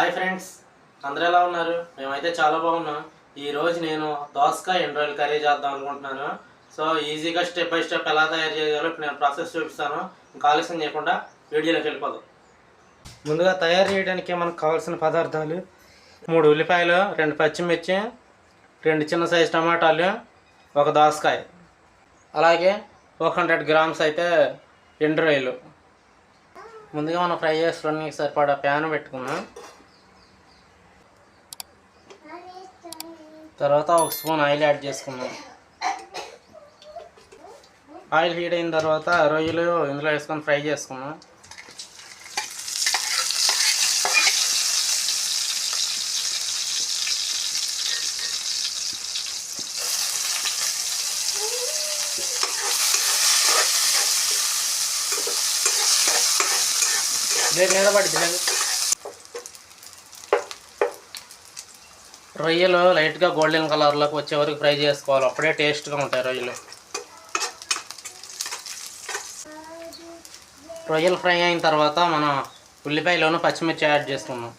Hi friends అందరూ ఎలా ఉన్నారు? మేమైతే చాలా బాగున్నాం. ఈరోజు నేను దోసకాయ ఎండు కర్రీ చేద్దాం అనుకుంటున్నాను. సో ఈజీగా స్టెప్ బై స్టెప్ ఎలా తయారు చేయాలో ఇప్పుడు నేను ప్రాసెస్ చూపిస్తాను. ఇంకా ఆలస్యం చేయకుండా వీడియోలోకి వెళ్ళిపోదాం. ముందుగా తయారు చేయడానికి మనకు కావాల్సిన పదార్థాలు? మూడు ఉల్లిపాయలు రెండు పచ్చిమిర్చి రెండు చిన్న సైజు టమాటాలు ఒక దోసకాయ. అలాగే ఒక హండ్రెడ్ గ్రామ్స్ అయితే ఎండ్రాయిలు ముందుగా మనం ఫ్రై చేసుకోవడానికి సరిపడా ప్యాన్ పెట్టుకున్నాం తర్వాత ఒక స్పూన్ ఆయిల్ యాడ్ చేసుకున్నాం ఆయిల్ హీట్ అయిన తర్వాత రొయ్యలు ఇందులో వేసుకొని ఫ్రై చేసుకున్నాం దేని మీద పడుతుంది. రొయ్యలు లైట్గా గోల్డెన్ కలర్లోకి వచ్చే వరకు ఫ్రై చేసుకోవాలి. అప్పుడే టేస్ట్గా ఉంటాయి రొయ్యలు. రొయ్యలు ఫ్రై అయిన తర్వాత మనం ఉల్లిపాయలోను పచ్చిమిర్చి యాడ్ చేసుకున్నాం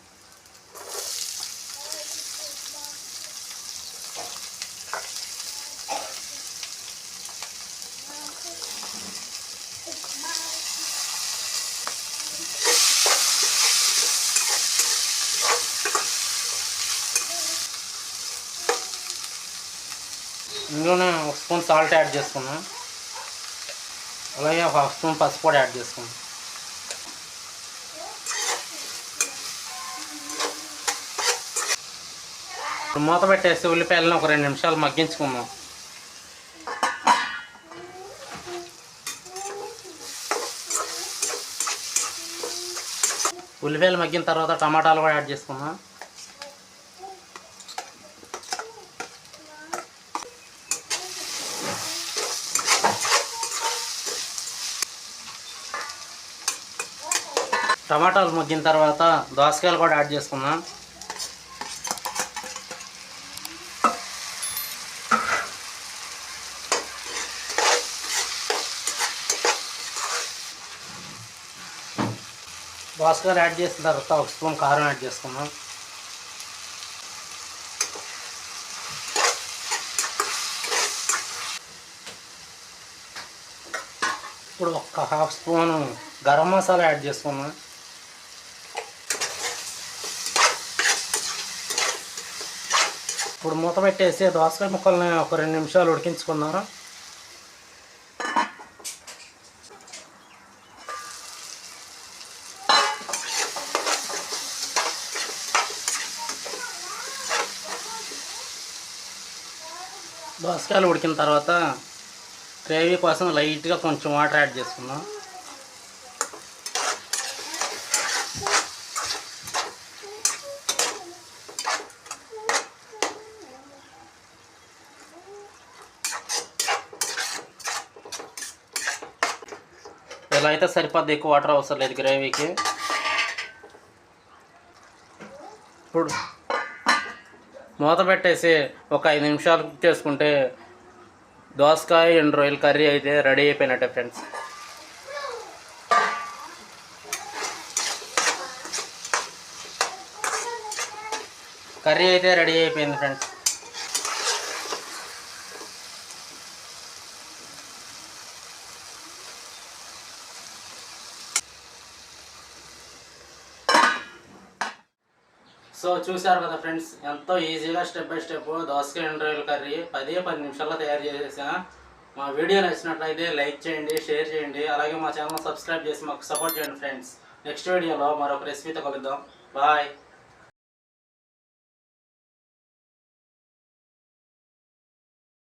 ఇందులోనే ఒక స్పూన్ సాల్ట్ యాడ్ చేసుకున్నాం. అలాగే ఒక హాఫ్ స్పూన్ పసుపు కూడా యాడ్ చేసుకున్నాం. ఇప్పుడు మూత పెట్టేసి ఉల్లిపాయలను ఒక రెండు నిమిషాలు మగ్గించుకుందాం. ఉల్లిపాయలు మగ్గిన తర్వాత టమాటాలు కూడా యాడ్ చేసుకుందాం. టమాటాలు ముగ్గిన తర్వాత దోసకాయలు కూడా యాడ్ చేసుకుందాం. దోసకాయలు యాడ్ చేసిన తర్వాత ఒక స్పూన్ కారం యాడ్ చేసుకుందాం. ఇప్పుడు ఒక half spoon garam masala add చేసుకున్నాం ఇప్పుడు మూత పెట్టేసి దోసకాయ ముక్కల్ని ఒక రెండు నిమిషాలు ఉడికించుకుందాం. దోసకాయలు ఉడికిన తర్వాత గ్రేవీ కోసం లైట్గా కొంచెం వాటర్ యాడ్ చేసుకుందాం. ఇలా అయితే సరిపోద్ది ఎక్కువ వాటర్ అవసరం లేదు గ్రేవీకి. ఇప్పుడు మూత పెట్టేసి ఒక ఐదు నిమిషాలు కుక్ చేసుకుంటే దోసకాయ అండ్ రొయ్యల కర్రీ అయితే రెడీ అయిపోయినట్టే ఫ్రెండ్స్. కర్రీ అయితే రెడీ అయిపోయింది ఫ్రెండ్స్. సో చూశారు కదా ఫ్రెండ్స్ ఎంతో ఈజీగా స్టెప్ బై స్టెప్ దోసకాయ ఎండ్రాయిల్ కర్రీ పదే పది నిమిషాల్లో తయారు చేసేసా. మా వీడియో నచ్చినట్లయితే లైక్ చేయండి షేర్ చేయండి అలాగే మా ఛానల్ సబ్స్క్రైబ్ చేసి మాకు సపోర్ట్ చేయండి ఫ్రెండ్స్. నెక్స్ట్ వీడియోలో మరొక రెసిపీతో కలుద్దాం. బాయ్.